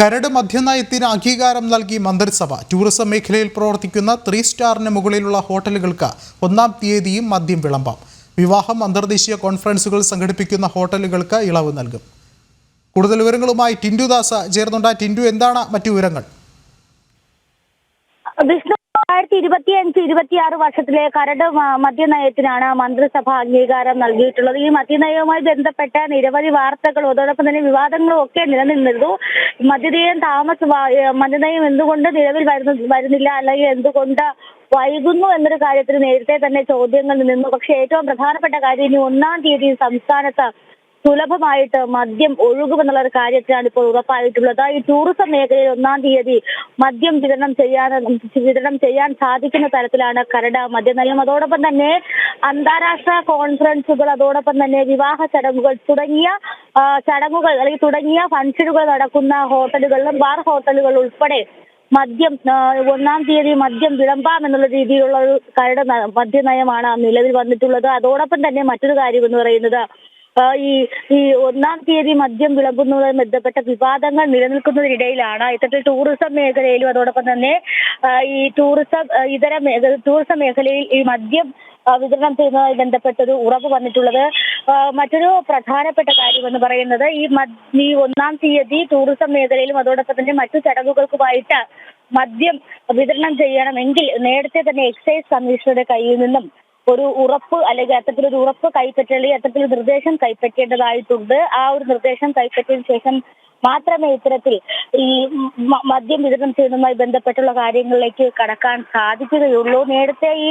കരട് മദ്യനയത്തിന് അംഗീകാരം നൽകി മന്ത്രിസഭ. ടൂറിസം മേഖലയിൽ പ്രവർത്തിക്കുന്ന ത്രീ സ്റ്റാറിന് മുകളിലുള്ള ഹോട്ടലുകൾക്ക് ഒന്നാം തീയതിയും മദ്യം വിളമ്പാം. വിവാഹം അന്തർദേശീയ കോൺഫറൻസുകൾ സംഘടിപ്പിക്കുന്ന ഹോട്ടലുകൾക്ക് ഇളവ് നൽകും. കൂടുതൽ വിവരങ്ങളുമായി ടിൻഡു ദാസ ചേർന്നുണ്ട് ടിൻഡു എന്താണ് മറ്റു വിവരങ്ങൾ? വിഷ്ണു രണ്ടായിരത്തി ഇരുപത്തി അഞ്ച് ഇരുപത്തിയാറ് വർഷത്തിലെ കരട് മദ്യനയത്തിനാണ് മന്ത്രിസഭ അംഗീകാരം നൽകിയിട്ടുള്ളത്. ഈ മദ്യനയവുമായി ബന്ധപ്പെട്ട നിരവധി വാർത്തകളും അതോടൊപ്പം തന്നെ വിവാദങ്ങളും ഒക്കെ നിലനിന്നിരുന്നു. മദ്യനയം താമസ മദ്യനയം എന്തുകൊണ്ട് നിലവിൽ വരുന്ന വരുന്നില്ല അല്ലെങ്കിൽ എന്തുകൊണ്ട് വൈകുന്നു എന്നൊരു കാര്യത്തിൽ നേരത്തെ തന്നെ ചോദ്യങ്ങൾ നിന്നു. പക്ഷേ ഏറ്റവും പ്രധാനപ്പെട്ട കാര്യം ഇനി ഒന്നാം തീയതി സംസ്ഥാനത്ത് സുലഭമായിട്ട് മദ്യം ഒഴുകുമെന്നുള്ള ഒരു കാര്യത്തിലാണ് ഇപ്പോൾ ഉറപ്പായിട്ടുള്ളത്. ഈ ടൂറിസം മേഖലയിൽ ഒന്നാം തീയതി മദ്യം വിതരണം ചെയ്യാൻ വിതരണം ചെയ്യാൻ സാധിക്കുന്ന തരത്തിലാണ് കരട് മദ്യനയം അതോടൊപ്പം തന്നെ അന്താരാഷ്ട്ര കോൺഫറൻസുകൾ അതോടൊപ്പം തന്നെ വിവാഹ ചടങ്ങുകൾ തുടങ്ങിയ ചടങ്ങുകൾ അല്ലെങ്കിൽ തുടങ്ങിയ ഫംഗ്ഷനുകൾ നടക്കുന്ന ഹോട്ടലുകളിലും ബാർ ഹോട്ടലുകൾ ഉൾപ്പെടെ മദ്യം ഒന്നാം തീയതി മദ്യം വിളമ്പാം എന്നുള്ള രീതിയിലുള്ള ഒരു കരട് മദ്യ മദ്യനയമാണ് നിലവിൽ വന്നിട്ടുള്ളത്. അതോടൊപ്പം തന്നെ മറ്റൊരു കാര്യം എന്ന് പറയുന്നത് ഈ ഈ ഒന്നാം തീയതി മദ്യം വിളമ്പുന്നതുമായി ബന്ധപ്പെട്ട വിവാദങ്ങൾ നിലനിൽക്കുന്നതിനിടയിലാണ് ഇത്തരത്തിൽ ടൂറിസം മേഖലയിലും അതോടൊപ്പം തന്നെ ഈ ടൂറിസം ഇതര മേഖല ടൂറിസം മേഖലയിൽ ഈ മദ്യം വിതരണം ചെയ്യുന്നതുമായി ബന്ധപ്പെട്ടൊരു ഉറപ്പ് വന്നിട്ടുള്ളത്. മറ്റൊരു പ്രധാനപ്പെട്ട കാര്യം എന്ന് പറയുന്നത് ഈ ഈ ഒന്നാം തീയതി ടൂറിസം മേഖലയിലും അതോടൊപ്പം തന്നെ മറ്റു ചടങ്ങുകൾക്കുമായിട്ട് മദ്യം വിതരണം ചെയ്യണമെങ്കിൽ നേരത്തെ തന്നെ എക്സൈസ് കമ്മീഷണറുടെ കയ്യിൽ നിന്നും ഒരു ഉറപ്പ് അല്ലെങ്കിൽ അത്തരത്തിലൊരു ഉറപ്പ് കൈപ്പറ്റി അത്തരത്തിൽ നിർദ്ദേശം കൈപ്പറ്റേണ്ടതായിട്ടുണ്ട്. ആ ഒരു നിർദ്ദേശം കൈപ്പറ്റിയതിനു ശേഷം മാത്രമേ ഇത്തരത്തിൽ ഈ മദ്യം വിതരണം ചെയ്യുന്നതുമായി ബന്ധപ്പെട്ടുള്ള കാര്യങ്ങളിലേക്ക് കടക്കാൻ സാധിക്കുകയുള്ളൂ. നേരത്തെ ഈ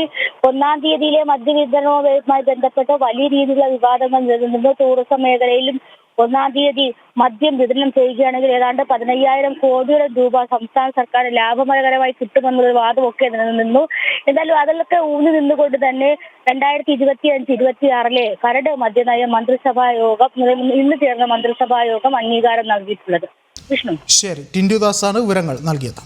ഒന്നാം തീയതിയിലെ മദ്യവിതരണവുമായി ബന്ധപ്പെട്ട് വലിയ രീതിയിലുള്ള വിവാദങ്ങൾ നിലനിന്നു ടൂറിസം മേഖലയിലും ഒന്നാം തീയതി മദ്യം വിതരണം ചെയ്യുകയാണെങ്കിൽ ഏതാണ്ട് പതിനയ്യായിരം കോടിയുടെ രൂപ സംസ്ഥാന സർക്കാർ ലാഭമരകരമായി കിട്ടുമെന്നൊരു വാദമൊക്കെ നിലനിന്നു എന്നാലും അതിലൊക്കെ ഊന്നി നിന്നുകൊണ്ട് തന്നെ രണ്ടായിരത്തി ഇരുപത്തി അഞ്ച് ഇരുപത്തി ആറിലെ കരട് മദ്യനയ മന്ത്രിസഭാ യോഗം ഇന്ന് ചേർന്ന മന്ത്രിസഭാ യോഗം അംഗീകാരം നൽകിയിട്ടുള്ളത്. വിഷ്ണു. ശരി. ടിൻഡുദാസാണ് വിവരങ്ങൾ നൽകിയത്.